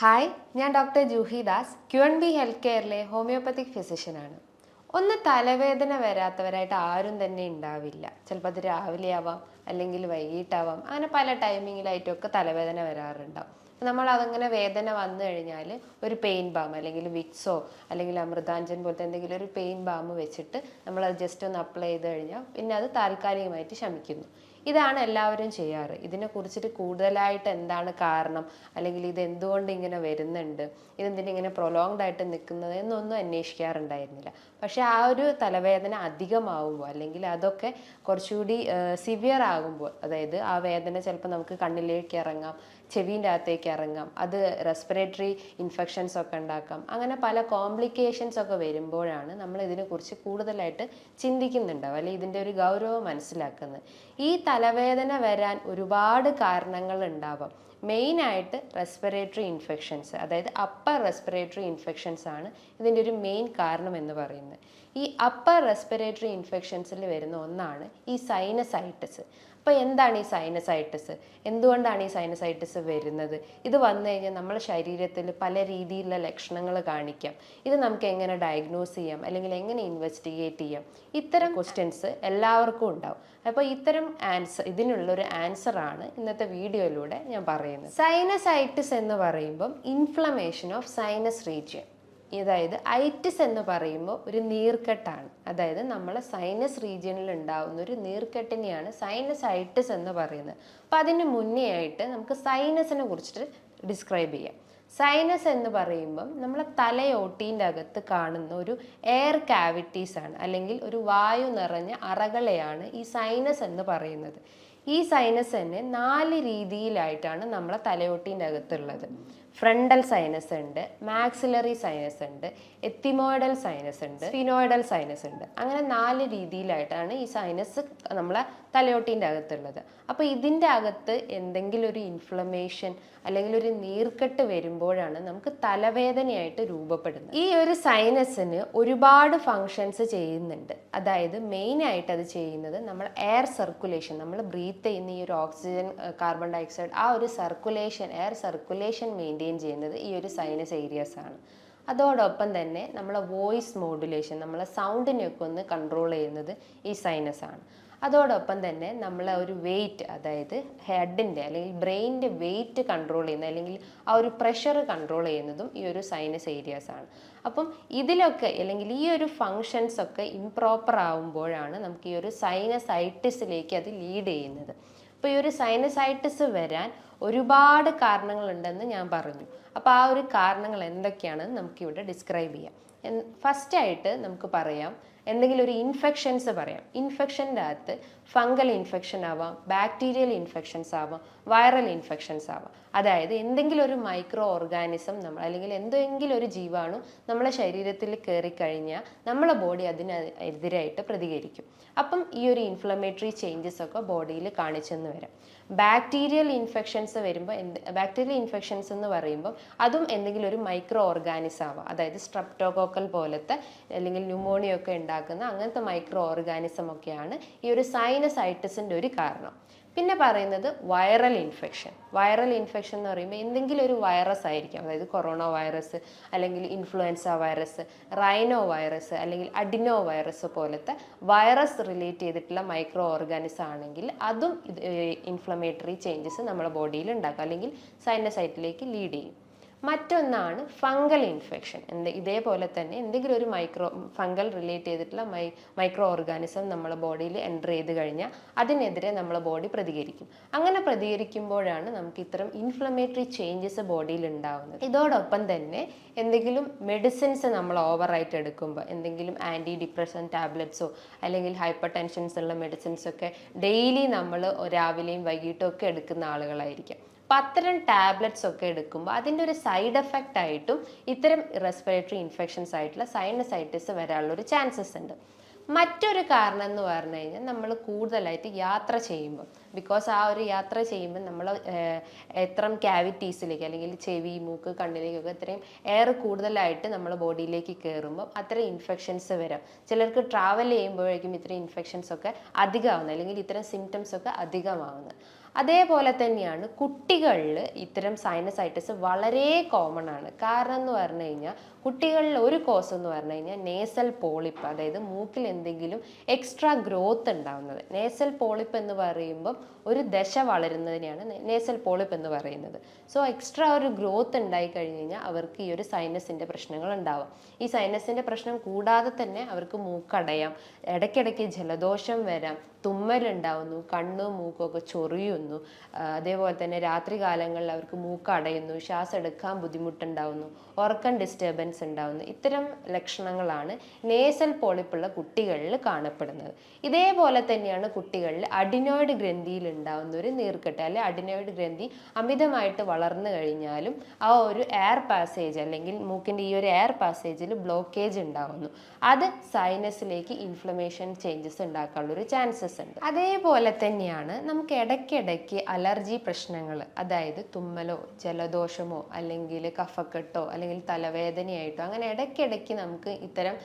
Hi ഞാൻ doctor Juhi Das. Q N B health കെയറിലെ homeopathic ഫിസിഷ്യനാണ്. ഒന്ന് തലവേദന വരാത്തവരായിട്ട് ആരും തന്നെ ഉണ്ടാവില്ല. ചിലപ്പോൾ അത് രാവിലെ ആവാം അല്ലെങ്കിൽ വൈകിട്ടാവാം. അങ്ങനെ പല ടൈമിങ്ങിലായിട്ടൊക്കെ തലവേദന വരാറുണ്ടാവും. നമ്മൾ അതങ്ങനെ വേദന വന്നു കഴിഞ്ഞാൽ ഒരു പെയിൻ ബാം അല്ലെങ്കിൽ വിക്സോ അല്ലെങ്കിൽ അമൃതാഞ്ജൻ പോലത്തെ എന്തെങ്കിലും ഒരു പെയിൻ ബാം വെച്ചിട്ട് നമ്മൾ അത് ജസ്റ്റ് ഒന്ന് അപ്ലൈ ചെയ്ത് കഴിഞ്ഞാൽ പിന്നെ അത് താൽക്കാലികമായിട്ട് ശമിക്കുന്നു. ഇതാണ് എല്ലാവരും ചെയ്യാറ്. ഇതിനെ കുറിച്ചിട്ട് കൂടുതലായിട്ട് എന്താണ് കാരണം? അല്ലെങ്കിൽ ഇത് എന്തുകൊണ്ട് ഇങ്ങനെ വരുന്നുണ്ട്? ഇതെന്തിനാ ഇങ്ങനെ പ്രൊലോങ്ഡ് ആയിട്ട് നിൽക്കുന്നത് എന്നൊന്നും അന്വേഷിക്കാറുണ്ടായിരുന്നില്ല. പക്ഷെ ആ ഒരു തലവേദന അധികമാവുമ്പോൾ അല്ലെങ്കിൽ അതൊക്കെ കുറച്ചുകൂടി സിവിയർ ആകുമ്പോൾ അതായത് ആ വേദന ചിലപ്പോൾ നമുക്ക് കണ്ണിലേക്ക് ഇറങ്ങാം ചെവിന്റെ അകത്തേക്ക് ഇറങ്ങാം. അത് റെസ്പിറേറ്ററി ഇൻഫെക്ഷൻസ് ഒക്കെ ഉണ്ടാക്കാം. അങ്ങനെ പല കോംപ്ലിക്കേഷൻസ് ഒക്കെ വരുമ്പോഴാണ് നമ്മൾ ഇതിനെക്കുറിച്ച് കൂടുതലായിട്ട് ചിന്തിക്കുന്നുണ്ടാവും അല്ലെങ്കിൽ ഇതിന്റെ ഒരു ഗൗരവം മനസ്സിലാക്കുന്നത്. ഈ തലവേദന വരാൻ ഒരുപാട് കാരണങ്ങൾ ഉണ്ടാവാം. മെയിനായിട്ട് റെസ്പിറേറ്ററി ഇൻഫെക്ഷൻസ് അതായത് അപ്പർ റെസ്പിറേറ്ററി ഇൻഫെക്ഷൻസ് ആണ് ഇതിന്റെ ഒരു മെയിൻ കാരണം എന്ന് പറയുന്നത്. ഈ അപ്പർ റെസ്പിറേറ്ററി ഇൻഫെക്ഷൻസിൽ വരുന്ന ഒന്നാണ് ഈ സൈനസൈറ്റിസ് അപ്പോൾ എന്താണ് ഈ സൈനസൈറ്റിസ് എന്തുകൊണ്ടാണ് ഈ സൈനസൈറ്റിസ് വരുന്നത്? ഇത് വന്നു കഴിഞ്ഞാൽ നമ്മുടെ ശരീരത്തിൽ പല രീതിയിലുള്ള ലക്ഷണങ്ങൾ കാണിക്കാം. ഇത് നമുക്ക് എങ്ങനെ ഡയഗ്നോസ് ചെയ്യാം? അല്ലെങ്കിൽ എങ്ങനെ ഇൻവെസ്റ്റിഗേറ്റ് ചെയ്യാം? ഇത്തരം ക്വസ്റ്റ്യൻസ് എല്ലാവർക്കും ഉണ്ടാവും. അപ്പോൾ ഇത്തരം ആൻസർ ഇതിനുള്ളൊരു ആൻസറാണ് ഇന്നത്തെ വീഡിയോയിലൂടെ ഞാൻ പറയുന്നത്. സൈനസൈറ്റിസ് എന്ന് പറയുമ്പം ഇൻഫ്ലമേഷൻ ഓഫ് സൈനസ് റീജിയൻ അതായത് ഐറ്റിസ് എന്ന് പറയുമ്പോൾ ഒരു നീർക്കെട്ടാണ്. അതായത് നമ്മളെ സൈനസ് റീജിയനിൽ ഉണ്ടാകുന്ന ഒരു നീർക്കെട്ടിനെയാണ് സൈനസ് ഐറ്റിസ് എന്ന് പറയുന്നത്. അപ്പം അതിന് മുന്നേ ആയിട്ട് നമുക്ക് സൈനസിനെ കുറിച്ചിട്ട് ഡിസ്ക്രൈബ് ചെയ്യാം. സൈനസ് എന്ന് പറയുമ്പം നമ്മളെ തലയോട്ടീന്റെ അകത്ത് കാണുന്ന ഒരു എയർ കാവിറ്റീസ് ആണ്. അല്ലെങ്കിൽ ഒരു വായു നിറഞ്ഞ അറകളെയാണ് ഈ സൈനസ് എന്ന് പറയുന്നത്. ഈ സൈനസ് തന്നെ നാല് രീതിയിലായിട്ടാണ് നമ്മളെ തലയോട്ടീന്റെ അകത്തുള്ളത്. ഫ്രണ്ടൽ സൈനസ് ഉണ്ട് മാക്സിലറി സൈനസ് ഉണ്ട് എത്തിമോയിഡൽ സൈനസ് ഉണ്ട് സ്പിനോയിഡൽ സൈനസ് ഉണ്ട്. അങ്ങനെ നാല് രീതിയിലായിട്ടാണ് ഈ സൈനസ് നമ്മളെ തലയോട്ടീന്റെ അകത്തുള്ളത്. അപ്പോൾ ഇതിന്റെ അകത്ത് എന്തെങ്കിലും ഒരു ഇൻഫ്ലമേഷൻ അല്ലെങ്കിൽ ഒരു നീർക്കെട്ട് വരുമ്പോഴാണ് നമുക്ക് തലവേദനയായിട്ട് രൂപപ്പെടുന്നത്. ഈ ഒരു സൈനസിന് ഒരുപാട് ഫങ്ഷൻസ് ചെയ്യുന്നുണ്ട്. അതായത് മെയിനായിട്ട് അത് ചെയ്യുന്നത് നമ്മൾ എയർ സർക്കുലേഷൻ നമ്മൾ ബ്രീത്ത് ചെയ്യുന്ന ഈ ഒരു ഓക്സിജൻ കാർബൺ ഡയോക്സൈഡ് ആ ഒരു സർക്കുലേഷൻ എയർ സർക്കുലേഷൻ മെയിന്റെയിൻ ചെയ്യുന്നത് ഈ ഒരു സൈനസ് ഏരിയാസ് ആണ്. അതോടൊപ്പം തന്നെ നമ്മളെ വോയിസ് മോഡുലേഷൻ നമ്മളെ സൗണ്ടിനെയൊക്കെ ഒന്ന് കൺട്രോൾ ചെയ്യുന്നത് ഈ സൈനസ് ആണ്. അതോടൊപ്പം തന്നെ നമ്മളെ ഒരു വെയിറ്റ് അതായത് ഹെഡിന്റെ അല്ലെങ്കിൽ ബ്രെയിനിന്റെ വെയിറ്റ് കൺട്രോൾ ചെയ്യുന്ന അല്ലെങ്കിൽ ആ ഒരു പ്രഷർ കൺട്രോൾ ചെയ്യുന്നതും ഈ ഒരു സൈനസ് ഏരിയാസ് ആണ്. അപ്പം ഇതിലൊക്കെ അല്ലെങ്കിൽ ഈ ഒരു ഫങ്ഷൻസ് ഒക്കെ ഇംപ്രോപ്പർ ആവുമ്പോഴാണ് നമുക്ക് ഈ ഒരു സൈനസൈറ്റിസിലേക്ക് അത് ലീഡ് ചെയ്യുന്നത്. അപ്പോൾ ഈ ഒരു സൈനസൈറ്റിസ് വരാൻ ഒരുപാട് കാരണങ്ങളുണ്ടെന്ന് ഞാൻ പറഞ്ഞു. അപ്പോൾ ആ ഒരു കാരണങ്ങൾ എന്തൊക്കെയാണെന്ന് നമുക്കിവിടെ ഡിസ്ക്രൈബ് ചെയ്യാം. ഫസ്റ്റായിട്ട് നമുക്ക് പറയാം. എന്തെങ്കിലും ഒരു ഇൻഫെക്ഷൻസ് പറയാം. ഇൻഫെക്ഷന്റെ അകത്ത് ഫംഗൽ ഇൻഫെക്ഷൻ ആവാം ബാക്ടീരിയൽ ഇൻഫെക്ഷൻസ് ആവാം വൈറൽ ഇൻഫെക്ഷൻസ് ആവാം. അതായത് എന്തെങ്കിലും ഒരു മൈക്രോ ഓർഗാനിസം നമ്മൾ അല്ലെങ്കിൽ എന്തെങ്കിലും ഒരു ജീവാണു നമ്മളെ ശരീരത്തിൽ കയറി കഴിഞ്ഞാൽ നമ്മളെ ബോഡി അതിനെതിരായിട്ട് പ്രതികരിക്കും. അപ്പം ഈ ഒരു ഇൻഫ്ലമേറ്ററി ചേഞ്ചസ് ഒക്കെ ബോഡിയിൽ കാണിച്ചെന്ന് വരാം. ബാക്ടീരിയൽ ഇൻഫെക്ഷൻസ് വരുമ്പോൾ എന്ത് ബാക്ടീരിയൽ ഇൻഫെക്ഷൻസ് എന്ന് പറയുമ്പോൾ അതും എന്തെങ്കിലും ഒരു മൈക്രോ ഓർഗാനിസം ആവാം. അതായത് സ്ട്രപ്റ്റോകോക്കൽ പോലത്തെ അല്ലെങ്കിൽ ന്യൂമോണിയ ഒക്കെ ഉണ്ടാക്കുന്ന അങ്ങനത്തെ മൈക്രോ ഓർഗാനിസം ഒക്കെയാണ് ഈ ഒരു സൈനസൈറ്റിസിന്റെ ഒരു കാരണം. പിന്നെ പറയുന്നത് വൈറൽ ഇൻഫെക്ഷൻ വൈറൽ ഇൻഫെക്ഷൻ എന്ന് പറയുമ്പോൾ എന്തെങ്കിലും ഒരു വൈറസ് ആയിരിക്കാം. അതായത് കൊറോണ വൈറസ് അല്ലെങ്കിൽ ഇൻഫ്ലുവൻസ വൈറസ് റൈനോ വൈറസ് അല്ലെങ്കിൽ അഡിനോ വൈറസ് പോലത്തെ വൈറസ് റിലേറ്റ് ചെയ്തിട്ടുള്ള മൈക്രോ ഓർഗാനിസം ആണെങ്കിൽ അതും ഇൻഫ്ലമേറ്ററി ചേഞ്ചസ് നമ്മുടെ ബോഡിയിൽ ഉണ്ടാക്കും. അല്ലെങ്കിൽ സൈനസൈറ്റിലേക്ക് ലീഡ് ചെയ്യും. മറ്റൊന്നാണ് ഫംഗൽ ഇൻഫെക്ഷൻ. എന്ത് ഇതേപോലെ തന്നെ എന്തെങ്കിലും ഒരു മൈക്രോ ഫംഗൽ റിലേറ്റ് ചെയ്തിട്ടുള്ള മൈ മൈക്രോ ഓർഗാനിസം നമ്മളെ ബോഡിയിൽ എന്റർ ചെയ്ത് കഴിഞ്ഞാൽ അതിനെതിരെ നമ്മളെ ബോഡി പ്രതികരിക്കും. അങ്ങനെ പ്രതികരിക്കുമ്പോഴാണ് നമുക്ക് ഇത്തരം ഇൻഫ്ലമേറ്ററി ചേഞ്ചസ് ബോഡിയിൽ ഉണ്ടാവുന്നത്. ഇതോടൊപ്പം തന്നെ എന്തെങ്കിലും മെഡിസിൻസ് നമ്മൾ ഓവറായിട്ട് എടുക്കുമ്പോൾ എന്തെങ്കിലും ആന്റി ഡിപ്രഷൻ ടാബ്ലറ്റ്സോ അല്ലെങ്കിൽ ഹൈപ്പർ ടെൻഷൻസ് ഉള്ള മെഡിസിൻസ് ഒക്കെ ഡെയിലി നമ്മൾ രാവിലെയും വൈകിട്ടും ഒക്കെ എടുക്കുന്ന ആളുകളായിരിക്കാം. അപ്പം അത്തരം ടാബ്ലറ്റ്സ് ഒക്കെ എടുക്കുമ്പോൾ അതിന്റെ ഒരു സൈഡ് എഫക്റ്റ് ആയിട്ടും ഇത്തരം റെസ്പിറേറ്ററി ഇൻഫെക്ഷൻസ് ആയിട്ടുള്ള സൈനസൈറ്റിസ് വരാനുള്ള ഒരു ചാൻസസ് ഉണ്ട്. മറ്റൊരു കാരണം എന്ന് പറഞ്ഞു കഴിഞ്ഞാൽ നമ്മൾ കൂടുതലായിട്ട് യാത്ര ചെയ്യുമ്പോൾ ബിക്കോസ് ആ ഒരു യാത്ര ചെയ്യുമ്പോൾ നമ്മൾ എത്ര ക്യാവിറ്റീസിലേക്ക് അല്ലെങ്കിൽ ചെവി മൂക്ക് കണ്ണിലേക്കൊക്കെ ഇത്രയും എയർ കൂടുതലായിട്ട് നമ്മൾ ബോഡിയിലേക്ക് കയറുമ്പോൾ അത്രയും ഇൻഫെക്ഷൻസ് വരാം. ചിലർക്ക് ട്രാവൽ ചെയ്യുമ്പോഴേക്കും ഇത്രയും ഇൻഫെക്ഷൻസ് ഒക്കെ അധികമാവുന്നത് അല്ലെങ്കിൽ ഇത്തരം സിംറ്റംസ് ഒക്കെ അധികമാവുന്നത്. അതേപോലെ തന്നെയാണ് കുട്ടികളിൽ ഇത്തരം സൈനസൈറ്റിസ് വളരെ കോമൺ ആണ്. കാരണം എന്ന് പറഞ്ഞു കഴിഞ്ഞാൽ കുട്ടികളിൽ ഒരു കോസ് എന്ന് പറഞ്ഞു കഴിഞ്ഞാൽ നേസൽ പോളിപ്പ് അതായത് മൂക്കിൽ എന്തെങ്കിലും എക്സ്ട്രാ ഗ്രോത്ത് ഉണ്ടാവുന്നത്. നേസൽ പോളിപ്പ് എന്ന് പറയുമ്പം ഒരു ദശ വളരുന്നതിനെയാണ് നേസൽ പോളിപ്പ് എന്ന് പറയുന്നത്. സോ എക്സ്ട്രാ ഒരു ഗ്രോത്ത് ഉണ്ടായി കഴിഞ്ഞ് കഴിഞ്ഞാൽ അവർക്ക് ഈ ഒരു സൈനസിന്റെ പ്രശ്നങ്ങൾ ഉണ്ടാവാം. ഈ സൈനസിന്റെ പ്രശ്നം കൂടാതെ തന്നെ അവർക്ക് മൂക്കടയാം ഇടയ്ക്കിടയ്ക്ക് ജലദോഷം വരാം തുമ്മലുണ്ടാവുന്നു കണ്ണും മൂക്കും ഒക്കെ ചൊറിയുന്നു അതേപോലെ തന്നെ രാത്രി കാലങ്ങളിൽ അവർക്ക് മൂക്കടയുന്നു ശ്വാസം എടുക്കാൻ ബുദ്ധിമുട്ടുണ്ടാവുന്നു ഉറക്കം ഡിസ്റ്റർബൻസ് ഉണ്ടാവുന്നു. ഇത്തരം ലക്ഷണങ്ങളാണ് നേസൽ പോളിപ്പുള്ള കുട്ടികളിൽ കാണപ്പെടുന്നത്. ഇതേപോലെ തന്നെയാണ് കുട്ടികളിൽ അഡിനോയിഡ് ഗ്രന്ഥിയിൽ ഉണ്ടാവുന്ന ഒരു നീർക്കെട്ട് അല്ലെ അഡിനോയിഡ് ഗ്രന്ഥി അമിതമായിട്ട് വളർന്നു കഴിഞ്ഞാലും ആ ഒരു എയർ പാസേജ് അല്ലെങ്കിൽ മൂക്കിന്റെ ഈ ഒരു എയർ പാസേജിൽ ബ്ലോക്കേജ് ഉണ്ടാവുന്നു. അത് സൈനസിലേക്ക് ഇൻഫ്ലമേഷൻ ചേഞ്ചസ് ഉണ്ടാക്കാനുള്ള ഒരു ചാൻസസ് ഉണ്ട്. അതേപോലെ തന്നെയാണ് നമുക്ക് ഇടയ്ക്കിടയ്ക്ക് അലർജി പ്രശ്നങ്ങൾ അതായത് തുമ്മലോ ജലദോഷമോ അല്ലെങ്കിൽ കഫക്കെട്ടോ അല്ലെങ്കിൽ തലവേദനയായിട്ടോ അങ്ങനെ ഇടയ്ക്കിടയ്ക്ക് നമുക്ക് ഇത്തരം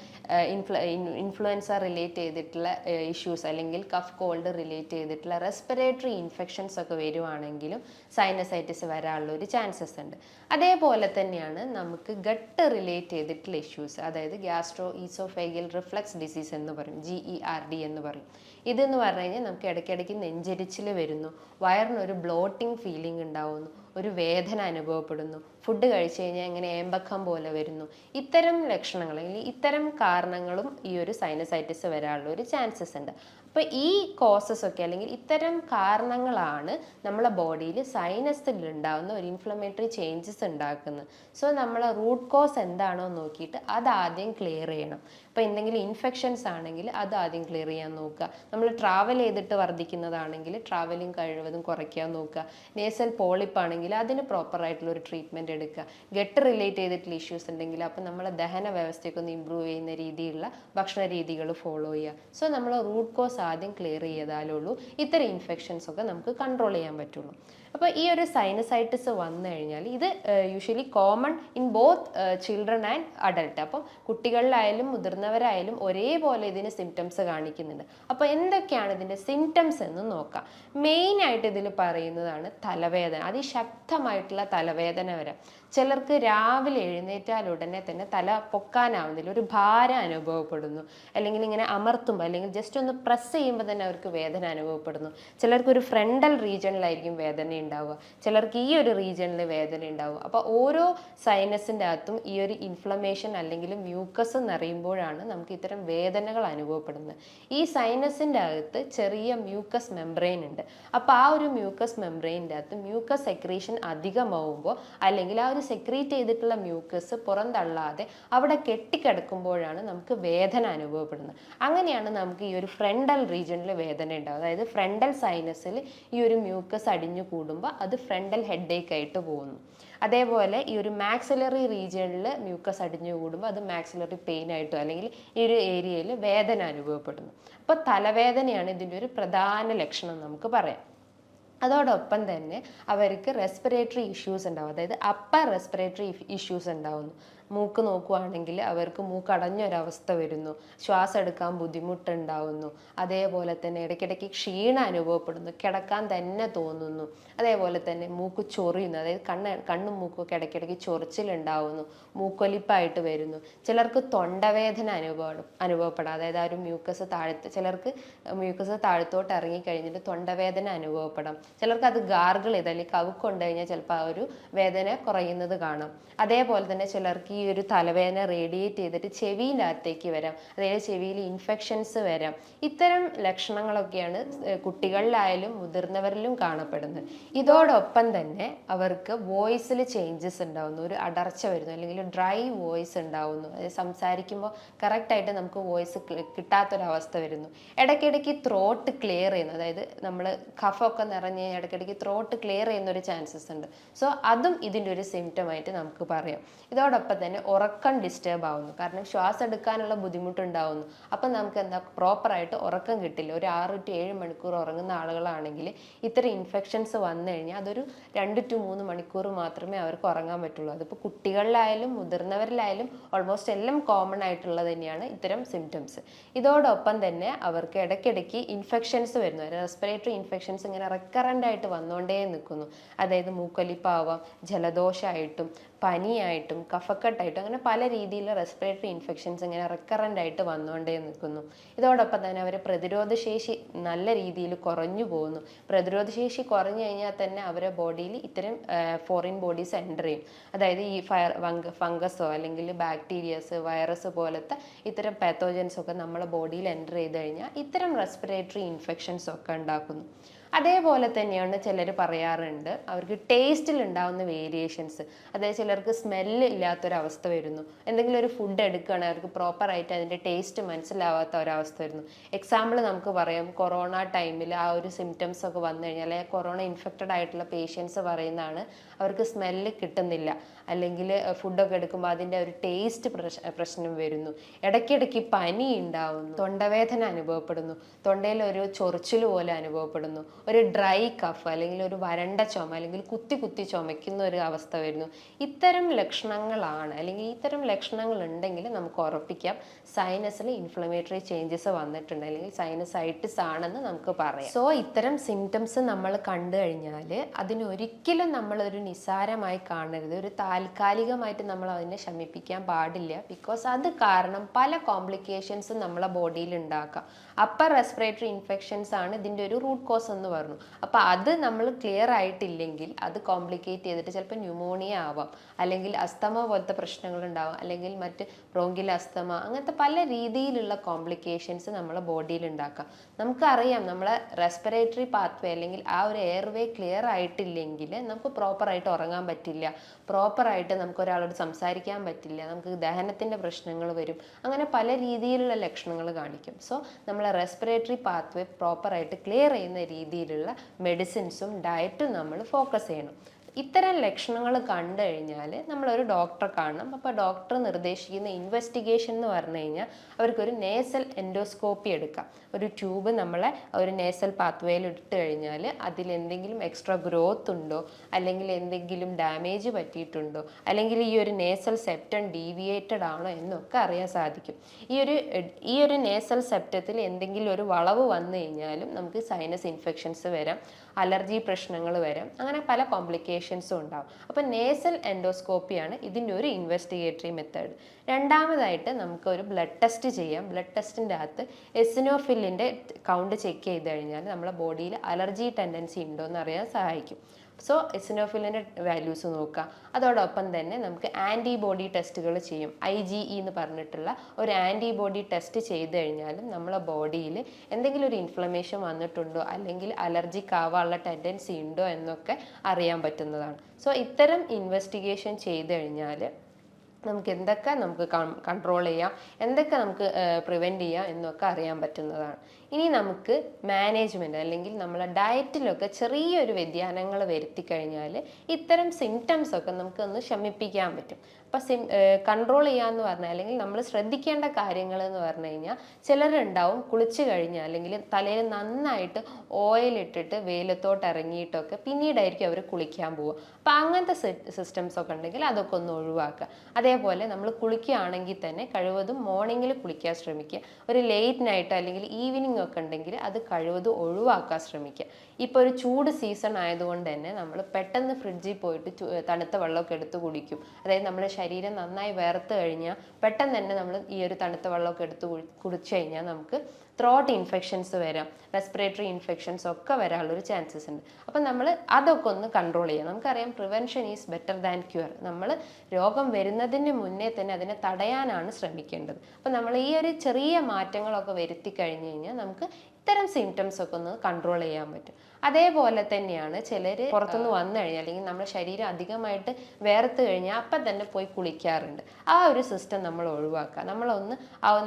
ഇൻഫ്ലു ഇൻഫ്ലുവൻസ റിലേറ്റ് ചെയ്തിട്ടുള്ള ഇഷ്യൂസ് അല്ലെങ്കിൽ കഫ് കോൾഡ് റിലേറ്റ് ചെയ്തിട്ടുള്ള റെസ്പിറേറ്ററി ഇൻഫെക്ഷൻസ് ഒക്കെ വരുവാണെങ്കിലും സൈനസൈറ്റിസ് വരാനുള്ള ഒരു ചാൻസസ് ഉണ്ട്. അതേപോലെ തന്നെയാണ് നമുക്ക് ഗട്ട് റിലേറ്റ് ചെയ്തിട്ടുള്ള ഇഷ്യൂസ് അതായത് ഗ്യാസ്ട്രോ ഈസോഫേഗിയൽ റിഫ്ലക്സ് ഡിസീസ് എന്ന് പറയും ജി ഇ ആർ ഡി എന്ന് പറയും. ഇതെന്ന് പറഞ്ഞു കഴിഞ്ഞാൽ നമുക്ക് ഇടയ്ക്കിടയ്ക്ക് നെഞ്ചരിച്ചിൽ വരുന്നു. വയറിനൊരു ബ്ലോട്ടിംഗ് ഫീലിംഗ് ഉണ്ടാവുന്നു. ഒരു വേദന അനുഭവപ്പെടുന്നു. ഫുഡ് കഴിച്ചു കഴിഞ്ഞാൽ ഇങ്ങനെ ഏമ്പക്കം പോലെ വരുന്നു. ഇത്തരം ലക്ഷണങ്ങൾ അല്ലെങ്കിൽ ഇത്തരം കാരണങ്ങളും ഈ ഒരു സൈനസൈറ്റിസ് വരാനുള്ള ഒരു ചാൻസസ് ഉണ്ട്. അപ്പോൾ ഈ കോസസ് ഒക്കെ അല്ലെങ്കിൽ ഇത്തരം കാരണങ്ങളാണ് നമ്മളെ ബോഡിയിൽ സൈനസിൽ ഉണ്ടാകുന്ന ഒരു ഇൻഫ്ലമേറ്ററി ചേഞ്ചസ് ഉണ്ടാക്കുന്നത്. സോ നമ്മളെ റൂട്ട് കോസ് എന്താണോ നോക്കിയിട്ട് അതാദ്യം ക്ലിയർ ചെയ്യണം. ഇപ്പോൾ എന്തെങ്കിലും ഇൻഫെക്ഷൻസ് ആണെങ്കിൽ അത് ആദ്യം ക്ലിയർ ചെയ്യാൻ നോക്കുക. നമ്മൾ ട്രാവൽ ചെയ്തിട്ട് വർദ്ധിക്കുന്നതാണെങ്കിൽ ട്രാവലിംഗ് കഴിവതും കുറയ്ക്കാൻ നോക്കുക. നേസൽ പോളിപ്പ് ആണെങ്കിൽ അതിന് പ്രോപ്പർ ആയിട്ടുള്ള ഒരു ട്രീറ്റ്മെന്റ് എടുക്കുക. ഗട്ട് റിലേറ്റ് ചെയ്തിട്ടുള്ള ഇഷ്യൂസ് ഉണ്ടെങ്കിൽ അപ്പോൾ നമ്മളെ ദഹന വ്യവസ്ഥയൊക്കെ ഒന്ന് ഇമ്പ്രൂവ് ചെയ്യുന്ന രീതിയിലുള്ള ഭക്ഷണ രീതികൾ ഫോളോ ചെയ്യുക. സോ നമ്മൾ റൂട്ട് കോസ് ആദ്യം ക്ലിയർ ചെയ്താലേ ഉള്ളൂ. ഇത്തരം ഇൻഫെക്ഷൻസ് ഒക്കെ നമുക്ക് കൺട്രോൾ ചെയ്യാൻ പറ്റുള്ളൂ. അപ്പോൾ ഈ ഒരു സൈനസൈറ്റിസ് വന്നു കഴിഞ്ഞാൽ ഇത് usually common in both children and adult അപ്പം കുട്ടികളിലായാലും മുതിർന്നവരായാലും ഒരേപോലെ ഇതിന് സിംറ്റംസ് കാണിക്കുന്നുണ്ട്. അപ്പോൾ എന്തൊക്കെയാണ് ഇതിന്റെ സിംറ്റംസ് എന്ന് നോക്കാം. മെയിൻ മെയിനായിട്ട് ഇതിൽ പറയുന്നതാണ് തലവേദന. അതിശക്തമായിട്ടുള്ള തലവേദന വരെ. ചിലർക്ക് രാവിലെ എഴുന്നേറ്റാൽ ഉടനെ തന്നെ തല പൊക്കാനാവുന്നില്ല. ഒരു ഭാരം അനുഭവപ്പെടുന്നു. അല്ലെങ്കിൽ ഇങ്ങനെ അമർത്തുമ്പോൾ അല്ലെങ്കിൽ ജസ്റ്റ് ഒന്ന് പ്രസ് ചെയ്യുമ്പോൾ തന്നെ അവർക്ക് വേദന അനുഭവപ്പെടുന്നു. ചിലർക്ക് ഒരു ഫ്രണ്ടൽ റീജിയണിലായിരിക്കും വേദന ഉണ്ടാവുക. ചിലർക്ക് ഈ ഒരു റീജിയണിൽ വേദന ഉണ്ടാവുക അപ്പോൾ ഓരോ സൈനസിന്റെ അകത്തും ഈ ഒരു ഇൻഫ്ലമേഷൻ അല്ലെങ്കിൽ മ്യൂക്കസ് നിറയുമ്പോഴാണ് നമുക്ക് ഇത്തരം വേദനകൾ അനുഭവപ്പെടുന്നത്. ഈ സൈനസിന്റെ അകത്ത് ചെറിയ മ്യൂക്കസ് മെംബ്രെയിൻ ഉണ്ട്. അപ്പോൾ ആ ഒരു മ്യൂക്കസ് മെംബ്രെയിന്റെ അകത്ത് മ്യൂക്കസ് സെക്രീഷൻ അധികമാവുമ്പോൾ അല്ലെങ്കിൽ ആ ഒരു സെക്രീറ്റ് ചെയ്തിട്ടുള്ള മ്യൂക്കസ് പുറന്തള്ളാതെ അവിടെ കെട്ടിക്കിടക്കുമ്പോഴാണ് നമുക്ക് വേദന അനുഭവപ്പെടുന്നത്. അങ്ങനെയാണ് നമുക്ക് ഈ ഒരു ഫ്രണ്ടൽ റീജിയണിൽ വേദന ഉണ്ടാവുക. അതായത് ഫ്രണ്ടൽ സൈനസിൽ ഈ ഒരു മ്യൂക്കസ് അടിഞ്ഞു കൂടുമ്പോൾ അത് ഫ്രണ്ടൽ ഹെഡേക്ക് ആയിട്ട് പോകുന്നു. അതേപോലെ ഈ ഒരു മാക്സിലറി റീജിയണിൽ മ്യൂക്കസ് അടിഞ്ഞു കൂടുമ്പോൾ അത് മാക്സിലറി പെയിൻ ആയിട്ടോ അല്ലെങ്കിൽ ഈ ഒരു ഏരിയയിൽ വേദന അനുഭവപ്പെടുന്നു. അപ്പോൾ തലവേദനയാണ് ഇതിന്റെ ഒരു പ്രധാന ലക്ഷണം നമുക്ക് പറയാം. അതോടൊപ്പം തന്നെ അവർക്ക് റെസ്പിറേറ്ററി ഇഷ്യൂസ് ഉണ്ടാവും. അതായത് അപ്പർ റെസ്പിറേറ്ററി ഇഷ്യൂസ് ഉണ്ടാവുന്നു. മൂക്ക് നോക്കുവാണെങ്കിൽ അവർക്ക് മൂക്ക് അടഞ്ഞൊരവസ്ഥ വരുന്നു. ശ്വാസം എടുക്കാൻ ബുദ്ധിമുട്ടുണ്ടാവുന്നു. അതേപോലെ തന്നെ ഇടയ്ക്കിടയ്ക്ക് ക്ഷീണം അനുഭവപ്പെടുന്നു. കിടക്കാൻ തന്നെ തോന്നുന്നു. അതേപോലെ തന്നെ മൂക്ക് ചൊറിയുന്നു. അതായത് കണ്ണ് കണ്ണും മൂക്കും ഒക്കെ ഇടയ്ക്കിടയ്ക്ക് ചൊറിച്ചിലുണ്ടാവുന്നു. മൂക്കൊലിപ്പായിട്ട് വരുന്നു. ചിലർക്ക് തൊണ്ടവേദന അനുഭവം അനുഭവപ്പെടാം. അതായത് ആ ഒരു മ്യൂക്കസ് താഴത്ത് ചിലർക്ക് മ്യൂക്കസ് താഴത്തോട്ട് ഇറങ്ങി കഴിഞ്ഞിട്ട് തൊണ്ടവേദന അനുഭവപ്പെടാം. ചിലർക്ക് അത് ഗാർഗിൾ ചെയ്ത് അല്ലെങ്കിൽ കവുക്കൊണ്ട് കഴിഞ്ഞാൽ ചിലപ്പോൾ ആ ഒരു വേദന കുറയുന്നത് കാണാം. അതേപോലെ തന്നെ ചിലർക്ക് ഈ ഒരു തലവേദന റേഡിയേറ്റ് ചെയ്തിട്ട് ചെവിയിനകത്തേക്ക് വരാം. അതായത് ചെവിയിൽ ഇൻഫെക്ഷൻസ് വരാം. ഇത്തരം ലക്ഷണങ്ങളൊക്കെയാണ് കുട്ടികളിലായാലും മുതിർന്നവരിലും കാണപ്പെടുന്നത്. ഇതോടൊപ്പം തന്നെ അവർക്ക് വോയിസിൽ ചേഞ്ചസ് ഉണ്ടാവുന്നു. ഒരു അടർച്ച വരുന്നു അല്ലെങ്കിൽ ഡ്രൈ വോയിസ് ഉണ്ടാവുന്നു. അതായത് സംസാരിക്കുമ്പോൾ കറക്റ്റായിട്ട് നമുക്ക് വോയിസ് കിട്ടാത്തൊരവസ്ഥ വരുന്നു. ഇടയ്ക്കിടയ്ക്ക് ത്രോട്ട് ക്ലിയർ ചെയ്യുന്നു. അതായത് നമ്മൾ കഫമൊക്കെ നിറഞ്ഞ് ഇടയ്ക്കിടയ്ക്ക് ത്രോട്ട് ക്ലിയർ ചെയ്യുന്ന ഒരു ചാൻസസ് ഉണ്ട്. സോ അതും ഇതിന്റെ ഒരു സിംറ്റം ആയിട്ട് നമുക്ക് പറയാം. ഇതോടൊപ്പം തന്നെ തന്നെ ഉറക്കം ഡിസ്റ്റേബ് ആവുന്നു. കാരണം ശ്വാസം എടുക്കാനുള്ള ബുദ്ധിമുട്ടുണ്ടാവുന്നു. അപ്പം നമുക്ക് എന്താ പ്രോപ്പറായിട്ട് ഉറക്കം കിട്ടില്ല. ഒരു ആറ് ടു ഏഴ് മണിക്കൂർ ഉറങ്ങുന്ന ആളുകളാണെങ്കിൽ ഇത്തരം ഇൻഫെക്ഷൻസ് വന്നു കഴിഞ്ഞാൽ അതൊരു രണ്ട് ടു മൂന്ന് മണിക്കൂർ മാത്രമേ അവർക്ക് ഉറങ്ങാൻ പറ്റുള്ളൂ. അതിപ്പോൾ കുട്ടികളിലായാലും മുതിർന്നവരിലായാലും ഓൾമോസ്റ്റ് എല്ലാം കോമൺ ആയിട്ടുള്ളത് തന്നെയാണ് ഇത്തരം സിംറ്റംസ് ഇതോടൊപ്പം തന്നെ അവർക്ക് ഇടയ്ക്കിടയ്ക്ക് ഇൻഫെക്ഷൻസ് വരുന്നു. റെസ്പിറേറ്ററി ഇൻഫെക്ഷൻസ് ഇങ്ങനെ റെക്കറന്റ് ആയിട്ട് വന്നുകൊണ്ടേ നിൽക്കുന്നു. അതായത് മൂക്കൊലിപ്പാവാം ജലദോഷമായിട്ടും പനിയായിട്ടും കഫക്കെട്ടായിട്ടും അങ്ങനെ പല രീതിയിലുള്ള റെസ്പിറേറ്ററി ഇൻഫെക്ഷൻസ് ഇങ്ങനെ റിക്കറന്റ് ആയിട്ട് വന്നുകൊണ്ടേ നിൽക്കുന്നു. ഇതോടൊപ്പം തന്നെ അവർ പ്രതിരോധശേഷി നല്ല രീതിയിൽ കുറഞ്ഞു പോകുന്നു. പ്രതിരോധ ശേഷി കുറഞ്ഞു കഴിഞ്ഞാൽ തന്നെ അവരെ ബോഡിയിൽ ഇത്തരം ഫോറിൻ ബോഡീസ് എന്റർ ചെയ്യും. അതായത് ഈ ഫയർ ഫംഗസോ അല്ലെങ്കിൽ ബാക്ടീരിയസ് വൈറസ് പോലത്തെ ഇത്തരം പാത്തോജൻസ് ഒക്കെ നമ്മുടെ ബോഡിയിൽ എന്റർ ചെയ്ത് കഴിഞ്ഞാൽ ഇത്തരം റെസ്പിറേറ്ററി ഇൻഫെക്ഷൻസ് ഒക്കെ ഉണ്ടാക്കുന്നു. അതേപോലെ തന്നെയാണ് ചിലർ പറയാറുണ്ട്. അവർക്ക് ടേസ്റ്റിൽ ഉണ്ടാകുന്ന വേരിയേഷൻസ് അതായത് ചിലർക്ക് സ്മെല്ല് ഇല്ലാത്തൊരവസ്ഥ വരുന്നു. എന്തെങ്കിലും ഒരു ഫുഡ് എടുക്കുകയാണെങ്കിൽ അവർക്ക് പ്രോപ്പറായിട്ട് അതിന്റെ ടേസ്റ്റ് മനസ്സിലാവാത്ത ഒരവസ്ഥ വരുന്നു. എക്സാമ്പിൾ നമുക്ക് പറയാം. കൊറോണ ടൈമിൽ ആ ഒരു സിംറ്റംസ് ഒക്കെ വന്നു കഴിഞ്ഞാൽ അല്ലെങ്കിൽ കൊറോണ ഇൻഫെക്റ്റഡ് ആയിട്ടുള്ള പേഷ്യൻസ് പറയുന്നതാണ് അവർക്ക് സ്മെല്ല് കിട്ടുന്നില്ല. അല്ലെങ്കിൽ ഫുഡൊക്കെ എടുക്കുമ്പോൾ അതിന്റെ ഒരു ടേസ്റ്റ് പ്രശ്നം വരുന്നു. ഇടയ്ക്കിടയ്ക്ക് പനി ഉണ്ടാവുന്നു. തൊണ്ടവേദന അനുഭവപ്പെടുന്നു. തൊണ്ടയിൽ ഒരു ചൊറിച്ചിൽ പോലെ അനുഭവപ്പെടുന്നു. ഒരു ഡ്രൈ കഫ് അല്ലെങ്കിൽ ഒരു വരണ്ട ചുമ അല്ലെങ്കിൽ കുത്തി കുത്തി ചുമയ്ക്കുന്ന ഒരു അവസ്ഥ വരുന്നു. ഇത്തരം ലക്ഷണങ്ങളാണ് അല്ലെങ്കിൽ ഇത്തരം ലക്ഷണങ്ങൾ ഉണ്ടെങ്കിൽ നമുക്ക് ഉറപ്പിക്കാം. സൈനസിൽ ഇൻഫ്ലമേറ്ററി ചേഞ്ചസ് വന്നിട്ടുണ്ട് അല്ലെങ്കിൽ സൈനസൈറ്റിസ് ആണെന്ന് നമുക്ക് പറയാം. സോ ഇത്തരം സിംറ്റംസ് നമ്മൾ കണ്ടു കഴിഞ്ഞാൽ അതിനൊരിക്കലും നമ്മളൊരു നിസ്സാരമായി കാണരുത്. ഒരു താൽക്കാലികമായിട്ട് നമ്മൾ അതിനെ ശമിപ്പിക്കാൻ പാടില്ല. ബിക്കോസ് അത് കാരണം പല കോംപ്ലിക്കേഷൻസും നമ്മളെ ബോഡിയിൽ ഉണ്ടാക്കാം. അപ്പർ റെസ്പിറേറ്ററി ഇൻഫെക്ഷൻസ് ആണ് ഇതിന്റെ ഒരു റൂട്ട് കോസ് എന്ന് പറഞ്ഞു അപ്പോൾ അത് നമ്മൾ ക്ലിയർ ആയിട്ടില്ലെങ്കിൽ അത് കോംപ്ലിക്കേറ്റ് ചെയ്തിട്ട് ചിലപ്പോൾ ന്യൂമോണിയ ആവാം. അല്ലെങ്കിൽ അസ്തമ പോലത്തെ പ്രശ്നങ്ങൾ ഉണ്ടാവാം അല്ലെങ്കിൽ മറ്റ് ബ്രോങ്കിൽ അസ്തമ അങ്ങനത്തെ പല രീതിയിലുള്ള കോംപ്ലിക്കേഷൻസ് നമ്മളെ ബോഡിയിൽ ഉണ്ടാക്കാം. നമുക്കറിയാം നമ്മളെ റെസ്പിറേറ്ററി പാത്വേ അല്ലെങ്കിൽ ആ ഒരു എയർവേ ക്ലിയർ ആയിട്ടില്ലെങ്കിൽ നമുക്ക് പ്രോപ്പറായിട്ട് ഉറങ്ങാൻ പറ്റില്ല. പ്രോപ്പറായിട്ട് നമുക്ക് ഒരാളോട് സംസാരിക്കാൻ പറ്റില്ല. നമുക്ക് ദഹനത്തിന്റെ പ്രശ്നങ്ങൾ വരും. അങ്ങനെ പല രീതിയിലുള്ള ലക്ഷണങ്ങൾ കാണിക്കും. സോ നമ്മളെ റെസ്പിറേറ്ററി പാത്വേ പ്രോപ്പറായിട്ട് ക്ലിയർ ചെയ്യുന്ന രീതിയിലുള്ള മെഡിസിൻസും ഡയറ്റും നമ്മൾ ഫോക്കസ് ചെയ്യണം. ഇത്തരം ലക്ഷണങ്ങൾ കണ്ടു കഴിഞ്ഞാൽ നമ്മളൊരു ഡോക്ടറെ കാണണം. അപ്പോൾ ഡോക്ടർ നിർദ്ദേശിക്കുന്ന ഇൻവെസ്റ്റിഗേഷൻ എന്ന് പറഞ്ഞു കഴിഞ്ഞാൽ അവർക്കൊരു നേസൽ എൻഡോസ്കോപ്പി എടുക്കാം. ഒരു ട്യൂബ് നമ്മളെ ഒരു നേസൽ പാത്വേയിൽ ഇട്ട് കഴിഞ്ഞാൽ അതിൽ എന്തെങ്കിലും എക്സ്ട്രാ ഗ്രോത്ത് ഉണ്ടോ? അല്ലെങ്കിൽ എന്തെങ്കിലും ഡാമേജ് പറ്റിയിട്ടുണ്ടോ? അല്ലെങ്കിൽ ഈ ഒരു നേസൽ സെപ്റ്റം ഡീവിയേറ്റഡ് ആണോ എന്നൊക്കെ അറിയാൻ സാധിക്കും. ഈ ഒരു ഈ ഒരു നേസൽ സെപ്റ്റത്തിൽ എന്തെങ്കിലും ഒരു വളവ് വന്നു കഴിഞ്ഞാലും നമുക്ക് സൈനസ് ഇൻഫെക്ഷൻസ് വരാം. അലർജി പ്രശ്നങ്ങൾ വരും. അങ്ങനെ പല കോംപ്ലിക്കേഷൻസും ഉണ്ടാവും. അപ്പോൾ നേസൽ എൻഡോസ്കോപ്പിയാണ് ഇതിന്റെ ഒരു ഇൻവെസ്റ്റിഗേറ്ററി മെത്തേഡ് രണ്ടാമതായിട്ട് നമുക്ക് ഒരു ബ്ലഡ് ടെസ്റ്റ് ചെയ്യാം ബ്ലഡ് ടെസ്റ്റിന്റെ അകത്ത് എസിനോഫില്ലിന്റെ കൗണ്ട് ചെക്ക് ചെയ്ത് കഴിഞ്ഞാൽ നമ്മുടെ ബോഡിയിൽ അലർജി ടെൻഡൻസി ഉണ്ടോ എന്ന് അറിയാൻ സഹായിക്കും. സോ എസിനോഫിലിന്റെ വാല്യൂസ് നോക്കുക. അതോടൊപ്പം തന്നെ നമുക്ക് ആന്റിബോഡി ടെസ്റ്റുകൾ ചെയ്യും. ഐ ജി ഇ എന്ന് പറഞ്ഞിട്ടുള്ള ഒരു ആന്റിബോഡി ടെസ്റ്റ് ചെയ്ത് കഴിഞ്ഞാലും നമ്മളെ ബോഡിയിൽ എന്തെങ്കിലും ഒരു ഇൻഫ്ലമേഷൻ വന്നിട്ടുണ്ടോ അല്ലെങ്കിൽ അലർജിക്ക് ആവാനുള്ള ടെൻഡൻസി ഉണ്ടോ എന്നൊക്കെ അറിയാൻ പറ്റുന്നതാണ്. സോ ഇത്തരം ഇൻവെസ്റ്റിഗേഷൻ ചെയ്ത് കഴിഞ്ഞാൽ നമുക്ക് എന്തൊക്കെ നമുക്ക് കൺട്രോൾ ചെയ്യാം എന്തൊക്കെ നമുക്ക് പ്രിവെന്റ് ചെയ്യാം എന്നൊക്കെ അറിയാൻ പറ്റുന്നതാണ്. ഇനി നമുക്ക് മാനേജ്മെന്റ് അല്ലെങ്കിൽ നമ്മളെ ഡയറ്റിലൊക്കെ ചെറിയൊരു വ്യതിയാനങ്ങൾ വരുത്തി കഴിഞ്ഞാൽ ഇത്തരം സിംറ്റംസ് ഒക്കെ നമുക്കൊന്ന് ശമിപ്പിക്കാൻ പറ്റും. അപ്പം സിം കൺട്രോൾ ചെയ്യാന്ന് പറഞ്ഞാൽ അല്ലെങ്കിൽ നമ്മൾ ശ്രദ്ധിക്കേണ്ട കാര്യങ്ങൾ എന്ന് പറഞ്ഞു കഴിഞ്ഞാൽ ചിലരുണ്ടാവും കുളിച്ച് കഴിഞ്ഞാൽ അല്ലെങ്കിൽ തലയിൽ നന്നായിട്ട് ഓയിൽ ഇട്ടിട്ട് വെയിലത്തോട്ട് ഇറങ്ങിയിട്ടൊക്കെ പിന്നീടായിരിക്കും അവർ കുളിക്കാൻ പോവുക. അപ്പം അങ്ങനത്തെ സിസ്റ്റംസ് ഒക്കെ ഉണ്ടെങ്കിൽ അതൊക്കെ ഒന്ന് ഒഴിവാക്കുക. അതേപോലെ നമ്മൾ കുളിക്കുകയാണെങ്കിൽ തന്നെ കഴിവതും മോർണിംഗിൽ കുളിക്കാൻ ശ്രമിക്കുക. ഒരു ലേറ്റ് നൈറ്റ് അല്ലെങ്കിൽ ഈവനിങ് ഒക്കെ ഉണ്ടെങ്കിൽ അത് കഴിവതും ഒഴിവാക്കാൻ ശ്രമിക്കുക. ഇപ്പോൾ ഒരു ചൂട് സീസൺ ആയതുകൊണ്ട് തന്നെ നമ്മൾ പെട്ടെന്ന് ഫ്രിഡ്ജിൽ പോയിട്ട് തണുത്ത വെള്ളമൊക്കെ എടുത്ത് കുടിക്കും. അതായത് നമ്മുടെ ശരീരം നന്നായി വേർത്ത് കഴിഞ്ഞാൽ പെട്ടെന്ന് തന്നെ നമ്മൾ ഈ ഒരു തണുത്ത വെള്ളമൊക്കെ എടുത്ത് കുടി- കുടിച്ചു കഴിഞ്ഞാൽ നമുക്ക് ത്രോട്ട് ഇൻഫെക്ഷൻസ് വരാം. റെസ്പിറേറ്ററി ഇൻഫെക്ഷൻസ് ഒക്കെ വരാനുള്ളൊരു ചാൻസസ് ഉണ്ട്. അപ്പം നമ്മൾ അതൊക്കെ ഒന്ന് കൺട്രോൾ ചെയ്യാം നമുക്കറിയാം prevention is better than cure നമ്മൾ രോഗം വരുന്നതിന് മുന്നേ തന്നെ അതിനെ തടയാനാണ് ശ്രമിക്കേണ്ടത്. അപ്പം നമ്മൾ ഈ ഒരു ചെറിയ മാറ്റങ്ങളൊക്കെ വരുത്തി കഴിഞ്ഞ് കഴിഞ്ഞാൽ നമുക്ക് ഇത്തരം സിംറ്റംസ് ഒക്കെ ഒന്ന് കൺട്രോൾ ചെയ്യാൻ പറ്റും. അതേപോലെ തന്നെയാണ് ചിലർ പുറത്തുനിന്ന് വന്നു കഴിഞ്ഞാൽ അല്ലെങ്കിൽ നമ്മുടെ ശരീരം അധികമായിട്ട് വേർത്ത് കഴിഞ്ഞാൽ അപ്പം തന്നെ പോയി കുളിക്കാറുണ്ട്. ആ ഒരു സിസ്റ്റം നമ്മൾ ഒഴിവാക്കുക. നമ്മളൊന്ന്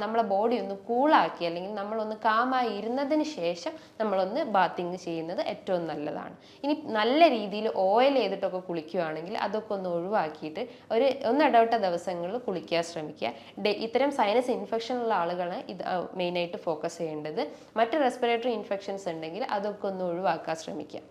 നമ്മളെ ബോഡി ഒന്ന് കൂളാക്കി അല്ലെങ്കിൽ നമ്മളൊന്ന് കാമായി ഇരുന്നതിന് ശേഷം നമ്മളൊന്ന് ബാത്തിങ് ചെയ്യുന്നത് ഏറ്റവും നല്ലതാണ്. ഇനി നല്ല രീതിയിൽ ഓയിൽ ചെയ്തിട്ടൊക്കെ കുളിക്കുകയാണെങ്കിൽ അതൊക്കെ ഒന്ന് ഒഴിവാക്കിയിട്ട് ഒരു ഒന്നിടവിട്ട ദിവസങ്ങളിൽ കുളിക്കാൻ ശ്രമിക്കുക. ഇത്തരം സൈനസ് ഇൻഫെക്ഷൻ ഉള്ള ആളുകളാണ് ഇത് മെയിനായിട്ട് ഫോക്കസ് ചെയ്യേണ്ടത്. മറ്റ് റെസ്പിറേറ്ററി ഇൻഫെക്ഷൻസ് ഉണ്ടെങ്കിൽ അതൊക്കെ ഒന്ന് ഒഴിവാക്കാൻ ശ്രമിക്കുക.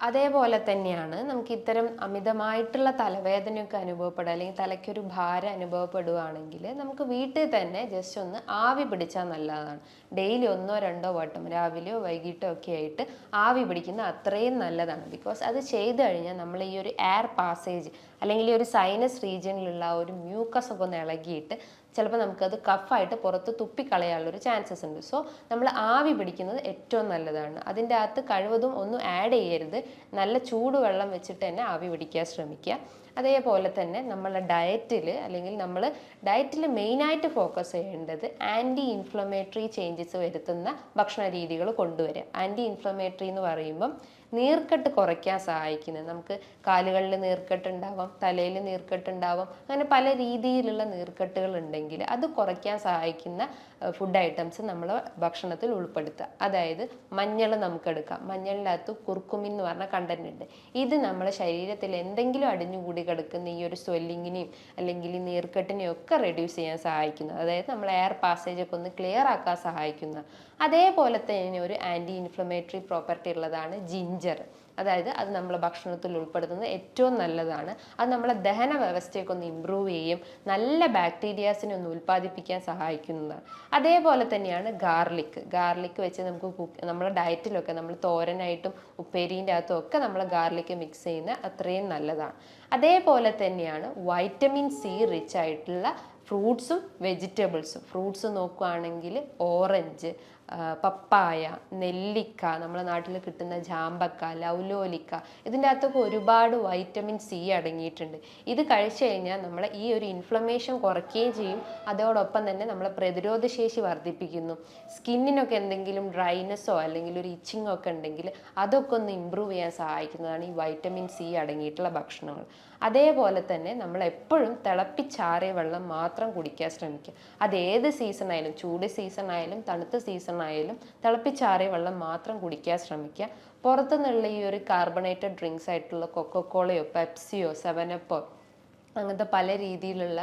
അതേപോലെ തന്നെയാണ് നമുക്ക് ഇത്തരം അമിതമായിട്ടുള്ള തലവേദനയൊക്കെ അനുഭവപ്പെടുക അല്ലെങ്കിൽ തലയ്ക്കൊരു ഭാരം അനുഭവപ്പെടുകയാണെങ്കിൽ നമുക്ക് വീട്ടിൽ തന്നെ ജസ്റ്റ് ഒന്ന് ആവി പിടിച്ചാൽ നല്ലതാണ്. ഡെയിലി ഒന്നോ രണ്ടോ വട്ടം രാവിലെയോ വൈകിട്ടോ ഒക്കെ ആയിട്ട് ആവി പിടിക്കുന്ന അത്രയും നല്ലതാണ്. ബിക്കോസ് അത് ചെയ്തു കഴിഞ്ഞാൽ നമ്മൾ ഈ ഒരു എയർ പാസേജ് അല്ലെങ്കിൽ ഈ ഒരു സൈനസ് റീജിയനിലുള്ള ഒരു മ്യൂക്കസ് ഒക്കെ ഒന്ന് ഇളകിയിട്ട് ചിലപ്പോൾ നമുക്കത് കഫായിട്ട് പുറത്ത് തുപ്പിക്കളയാനുള്ളൊരു ചാൻസസ് ഉണ്ട്. സോ നമ്മൾ ആവി പിടിക്കുന്നത് ഏറ്റവും നല്ലതാണ്. അതിന്റെ അകത്ത് കഴിവതും ഒന്നും ആഡ് ചെയ്യരുത്. നല്ല ചൂടുവെള്ളം വെച്ചിട്ട് തന്നെ ആവി പിടിക്കാൻ ശ്രമിക്കുക. അതേപോലെ തന്നെ നമ്മളെ ഡയറ്റിൽ അല്ലെങ്കിൽ നമ്മൾ ഡയറ്റിൽ മെയിനായിട്ട് ഫോക്കസ് ചെയ്യേണ്ടത് ആന്റി ഇൻഫ്ലമേറ്ററി ചേഞ്ചസ് വരുത്തുന്ന ഭക്ഷണ രീതികൾ കൊണ്ടുവരിക. ആന്റി ഇൻഫ്ലമേറ്ററി എന്ന് പറയുമ്പം നീർക്കെട്ട് കുറയ്ക്കാൻ സഹായിക്കുന്നത്. നമുക്ക് കാലുകളിൽ നീർക്കെട്ടുണ്ടാവാം തലയിൽ നീർക്കെട്ടുണ്ടാവാം അങ്ങനെ പല രീതിയിലുള്ള നീർക്കെട്ടുകൾ ഉണ്ടെങ്കിൽ അത് കുറയ്ക്കാൻ സഹായിക്കുന്ന ഫുഡ് ഐറ്റംസ് നമ്മൾ ഭക്ഷണത്തിൽ ഉൾപ്പെടുത്തുക. അതായത് മഞ്ഞൾ നമുക്കെടുക്കാം മഞ്ഞളിനകത്ത് കുർക്കുമിൻ എന്ന് പറഞ്ഞ കണ്ടന്റ് ഉണ്ട്. ഇത് നമ്മുടെ ശരീരത്തിൽ എന്തെങ്കിലും അടിഞ്ഞുകൂടി കിടക്കുന്ന ഈ ഒരു സ്വെല്ലിങ്ങിനെയും അല്ലെങ്കിൽ ഈ നീർക്കെട്ടിനെയും ഒക്കെ റെഡ്യൂസ് ചെയ്യാൻ സഹായിക്കുന്നു. അതായത് നമ്മൾ എയർ പാസേജ് ഒക്കെ ഒന്ന് ക്ലിയർ ആക്കാൻ സഹായിക്കുന്ന. അതേപോലെ തന്നെ ഒരു ആന്റി ഇൻഫ്ലമേറ്ററി പ്രോപ്പർട്ടി ഉള്ളതാണ് ജിഞ്ചർ അതായത് അത് നമ്മളെ ഭക്ഷണത്തിൽ ഉൾപ്പെടുത്തുന്നത് ഏറ്റവും നല്ലതാണ്. അത് നമ്മളെ ദഹന വ്യവസ്ഥയൊക്കെ ഒന്ന് ഇമ്പ്രൂവ് ചെയ്യും. നല്ല ബാക്ടീരിയാസിനെ ഒന്ന് ഉൽപ്പാദിപ്പിക്കാൻ സഹായിക്കുന്നതാണ്. അതേപോലെ തന്നെയാണ് ഗാർലിക് ഗാർലിക് വെച്ച് നമുക്ക് നമ്മുടെ ഡയറ്റിലൊക്കെ നമ്മൾ തോരനായിട്ടും ഉപ്പേരിന്റെ അകത്തും ഒക്കെ നമ്മൾ ഗാർലിക് മിക്സ് ചെയ്യുന്ന അത്രയും നല്ലതാണ്. അതേപോലെ തന്നെയാണ് വൈറ്റമിൻ സി റിച്ച് ആയിട്ടുള്ള ഫ്രൂട്ട്സും വെജിറ്റബിൾസും ഫ്രൂട്ട്സ് നോക്കുകയാണെങ്കിൽ ഓറഞ്ച് പപ്പായ നെല്ലിക്ക നമ്മുടെ നാട്ടിൽ കിട്ടുന്ന ജാമ്പക്ക ലൗലോലിക്ക ഇതിന്റെ അകത്തൊക്കെ ഒരുപാട് വൈറ്റമിൻ സി അടങ്ങിയിട്ടുണ്ട്. ഇത് കഴിച്ചു കഴിഞ്ഞാൽ നമ്മളെ ഈ ഒരു ഇൻഫ്ലമേഷൻ കുറയ്ക്കുകയും ചെയ്യും. അതോടൊപ്പം തന്നെ നമ്മളെ പ്രതിരോധ ശേഷി വർദ്ധിപ്പിക്കുന്നു. സ്കിന്നിനൊക്കെ എന്തെങ്കിലും ഡ്രൈനെസ്സോ അല്ലെങ്കിൽ ഒരു ഇച്ചിങ്ങോ ഒക്കെ ഉണ്ടെങ്കിൽ അതൊക്കെ ഒന്ന് ഇമ്പ്രൂവ് ചെയ്യാൻ സഹായിക്കുന്നതാണ് ഈ വൈറ്റമിൻ സി അടങ്ങിയിട്ടുള്ള ഭക്ഷണങ്ങൾ. അതേപോലെ തന്നെ നമ്മൾ എപ്പോഴും തിളപ്പിച്ചാറിയ വെള്ളം മാത്രം കുടിക്കാൻ ശ്രമിക്കുക. അത് ഏത് സീസൺ ആയാലും ചൂട് സീസൺ ആയാലും തണുത്ത സീസൺ ആയാലും തിളപ്പിച്ചാറിയ വെള്ളം മാത്രം കുടിക്കാൻ ശ്രമിക്കുക. പുറത്തുനിന്നുള്ള ഈ ഒരു കാർബണേറ്റഡ് ഡ്രിങ്ക്സ് ആയിട്ടുള്ള കൊക്കോക്കോളയോ പെപ്സിയോ സെവനപ്പോ അങ്ങനത്തെ പല രീതിയിലുള്ള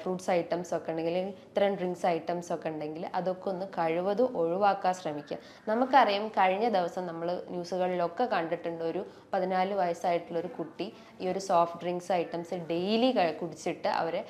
ഫ്രൂട്ട്സ് ഐറ്റംസ് ഒക്കെ ഉണ്ടെങ്കിൽ ഇത്തരം ഡ്രിങ്ക്സ് ഐറ്റംസ് ഒക്കെ ഉണ്ടെങ്കിൽ അതൊക്കെ ഒന്ന് കഴിവതും ഒഴിവാക്കാൻ ശ്രമിക്കുക. നമുക്കറിയാം കഴിഞ്ഞ ദിവസം നമ്മൾ ന്യൂസുകളിലൊക്കെ കണ്ടിട്ടുണ്ട് ഒരു പതിനാല് വയസ്സായിട്ടുള്ള ഒരു കുട്ടി ഈ ഒരു സോഫ്റ്റ് ഡ്രിങ്ക്സ് ഐറ്റംസ് ഡെയിലി കുടിച്ചിട്ട് അവരെ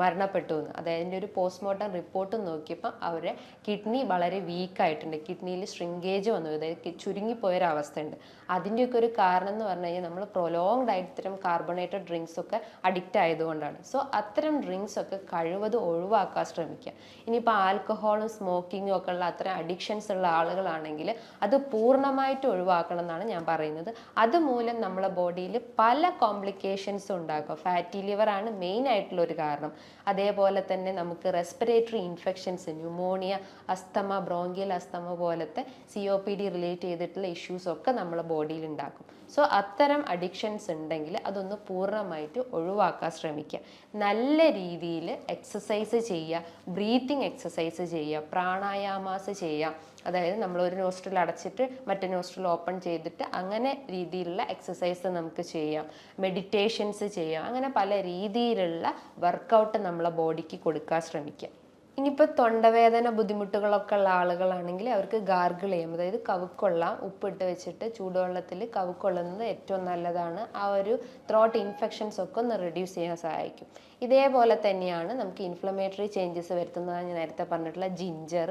മരണപ്പെട്ടു എന്ന്. അതായത് ഒരു പോസ്റ്റ്മോർട്ടം റിപ്പോർട്ട് നോക്കിയപ്പോൾ അവരെ കിഡ്നി വളരെ വീക്കായിട്ടുണ്ട് കിഡ്നിയിൽ ശ്രിങ്കേജ് വന്നു. അതായത് ചുരുങ്ങിപ്പോയൊരവസ്ഥയുണ്ട് അതിന്റെയൊക്കെ ഒരു കാരണം എന്ന് പറഞ്ഞു കഴിഞ്ഞാൽ നമ്മൾ പ്രൊലോങ്ഡ് ആയിട്ട് ഇത്തരം കാർബണേറ്റഡ് ഡ്രിങ്ക്സ് ഒക്കെ അഡിക്റ്റ് ആയതുകൊണ്ടാണ്. സോ അത്തരം ഡ്രിങ്ക്സ് ഒക്കെ കഴിവത് ഒഴിവാക്കാൻ ശ്രമിക്കുക. ഇനിയിപ്പോൾ ആൽക്കഹോളും സ്മോക്കിങ്ങും ഒക്കെ ഉള്ള അത്തരം അഡിക്ഷൻസ് ഉള്ള ആളുകളാണെങ്കിൽ അത് പൂർണമായിട്ട് ഒഴിവാക്കണം എന്നാണ് ഞാൻ പറയുന്നത്. അതുമൂലം നമ്മളെ ബോഡിയിൽ പല കോംപ്ലിക്കേഷൻസും ഉണ്ടാക്കും. ഫാറ്റി ലിവർ ആണ് മെയിൻ ആയിട്ടുള്ള ഒരു കാരണം. അതേപോലെ തന്നെ നമുക്ക് respiratory infections pneumonia asthma bronchial asthma പോലത്തെ C O P D relate ചെയ്തിട്ടുള്ള ഇഷ്യൂസ് ഒക്കെ നമ്മളെ ബോഡിയിൽ ഉണ്ടാക്കും. സോ അത്തരം അഡിക്ഷൻസ് ഉണ്ടെങ്കിൽ അതൊന്ന് പൂർണമായിട്ട് ഒഴിവാക്കാൻ ശ്രമിക്കുക. നല്ല രീതിയിൽ എക്സസൈസ് ചെയ്യുക ബ്രീത്തിങ് എക്സസൈസ് ചെയ്യുക പ്രാണായാമാസ് ചെയ്യുക അതായത് നമ്മൾ ഒരു നോസ്ട്രിൽ അടച്ചിട്ട് മറ്റേ നോസ്ട്രിൽ ഓപ്പൺ ചെയ്തിട്ട് അങ്ങനെ രീതിയിലുള്ള എക്സസൈസ് നമുക്ക് ചെയ്യാം. മെഡിറ്റേഷൻസ് ചെയ്യാം. അങ്ങനെ പല രീതിയിലുള്ള വർക്കൗട്ട് നമ്മളെ ബോഡിക്ക് കൊടുക്കാൻ ശ്രമിക്കുക ഇനിയിപ്പോൾ തൊണ്ടവേദന ബുദ്ധിമുട്ടുകളൊക്കെ ഉള്ള ആളുകളാണെങ്കിൽ അവർക്ക് ഗാർഗിൾ ചെയ്യാം. അതായത് കവുക്കൊള്ള ഉപ്പിട്ട് വെച്ചിട്ട് ചൂടുവെള്ളത്തിൽ കവുക്കൊള്ളുന്നത് ഏറ്റവും നല്ലതാണ്. ആ ഒരു ത്രോട്ട് ഇൻഫെക്ഷൻസ് ഒക്കെ ഒന്ന് റെഡ്യൂസ് ചെയ്യാൻ സഹായിക്കും. ഇതേപോലെ തന്നെയാണ് നമുക്ക് ഇൻഫ്ലമേറ്ററി ചേഞ്ചസ് വരുത്തുന്നതാണ് ഞാൻ നേരത്തെ പറഞ്ഞിട്ടുള്ള ജിഞ്ചർ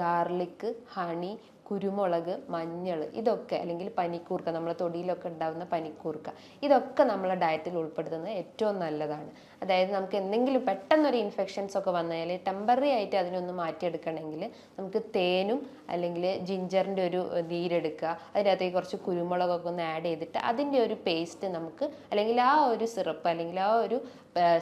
ഗാർലിക് ഹണി കുരുമുളക് മഞ്ഞൾ ഇതൊക്കെ അല്ലെങ്കിൽ പനിക്കൂർക്ക നമ്മളെ തൊടിയിലൊക്കെ ഉണ്ടാകുന്ന പനിക്കൂർക്ക ഇതൊക്കെ നമ്മളെ ഡയറ്റിൽ ഉൾപ്പെടുത്തുന്നത് ഏറ്റവും നല്ലതാണ്. അതായത് നമുക്ക് എന്തെങ്കിലും പെട്ടെന്നൊരു ഇൻഫെക്ഷൻസ് ഒക്കെ വന്നാൽ ടെമ്പററി ആയിട്ട് അതിനൊന്ന് മാറ്റിയെടുക്കണമെങ്കിൽ നമുക്ക് തേനും അല്ലെങ്കിൽ ജിഞ്ചറിന്റെ ഒരു നീരെടുക്കുക അതിനകത്തേക്ക് കുറച്ച് കുരുമുളകൊക്കെ ഒന്ന് ആഡ് ചെയ്തിട്ട് അതിന്റെ ഒരു പേസ്റ്റ് നമുക്ക് അല്ലെങ്കിൽ ആ ഒരു സിറപ്പ് അല്ലെങ്കിൽ ആ ഒരു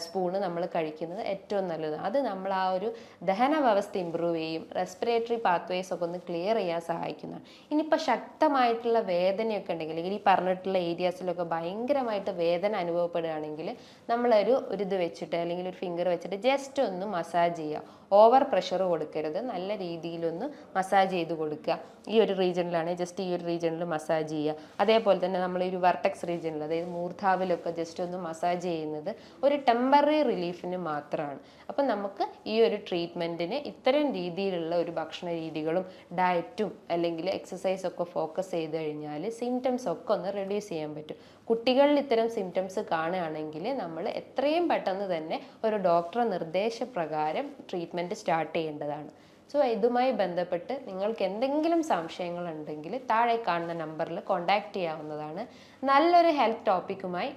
സ്പൂണ് നമ്മൾ കഴിക്കുന്നത് ഏറ്റവും നല്ലതാണ് അത് നമ്മൾ ആ ഒരു ദഹന വ്യവസ്ഥ ഇമ്പ്രൂവ് ചെയ്യും റെസ്പിറേറ്ററി പാത്വേസ് ഒക്കെ ഒന്ന് ക്ലിയർ ചെയ്യാൻ സഹായിക്കുന്നതാണ്. ഇനിയിപ്പോൾ ശക്തമായിട്ടുള്ള വേദനയൊക്കെ ഉണ്ടെങ്കിൽ ഈ പറഞ്ഞിട്ടുള്ള ഏരിയാസിലൊക്കെ ഭയങ്കരമായിട്ട് വേദന അനുഭവപ്പെടുകയാണെങ്കിൽ നമ്മളൊരു ഒരു ഇത് വെച്ചിട്ട് അല്ലെങ്കിൽ ഒരു ഫിംഗർ വെച്ചിട്ട് ജസ്റ്റ് ഒന്ന് മസാജ് ചെയ്യുക. ഓവർ പ്രഷർ കൊടുക്കരുത്. നല്ല രീതിയിലൊന്ന് മസാജ് ചെയ്ത് കൊടുക്കുക. ഈ ഒരു റീജിയനിലാണ് ജസ്റ്റ് ഈ ഒരു റീജിയനിൽ മസാജ് ചെയ്യുക. അതേപോലെ തന്നെ നമ്മൾ ഈ ഒരു വർട്ടക്സ് റീജിയനിൽ അതായത് മൂർധാവിലൊക്കെ ജസ്റ്റ് ഒന്ന് മസാജ് ചെയ്യുന്നത് ഒരു ടെമ്പററി റിലീഫിന് മാത്രമാണ് അപ്പം നമുക്ക് ഈ ഒരു ട്രീറ്റ്മെന്റിന് ഇത്തരം രീതിയിലുള്ള ഒരു ഭക്ഷണ രീതികളും ഡയറ്റും അല്ലെങ്കിൽ എക്സസൈസ് ഒക്കെ ഫോക്കസ് ചെയ്ത് കഴിഞ്ഞാൽ സിംറ്റംസ് ഒക്കെ ഒന്ന് റെഡ്യൂസ് ചെയ്യാൻ പറ്റും. കുട്ടികളിൽ ഇത്തരം സിംറ്റംസ് കാണുകയാണെങ്കിൽ നമ്മൾ എത്രയും പെട്ടെന്ന് തന്നെ ഒരു ഡോക്ടറെ നിർദ്ദേശപ്രകാരം ട്രീറ്റ്മെന്റ് സ്റ്റാർട്ട് ചെയ്യേണ്ടതാണ്. സോ ഇതുമായി ബന്ധപ്പെട്ട് നിങ്ങൾക്ക് എന്തെങ്കിലും സംശയങ്ങൾ സംശയങ്ങളുണ്ടെങ്കിൽ താഴെ കാണുന്ന നമ്പറിൽ കോൺടാക്റ്റ് ചെയ്യാവുന്നതാണ്. നല്ലൊരു ഹെൽത്ത് ടോപ്പിക്കുമായി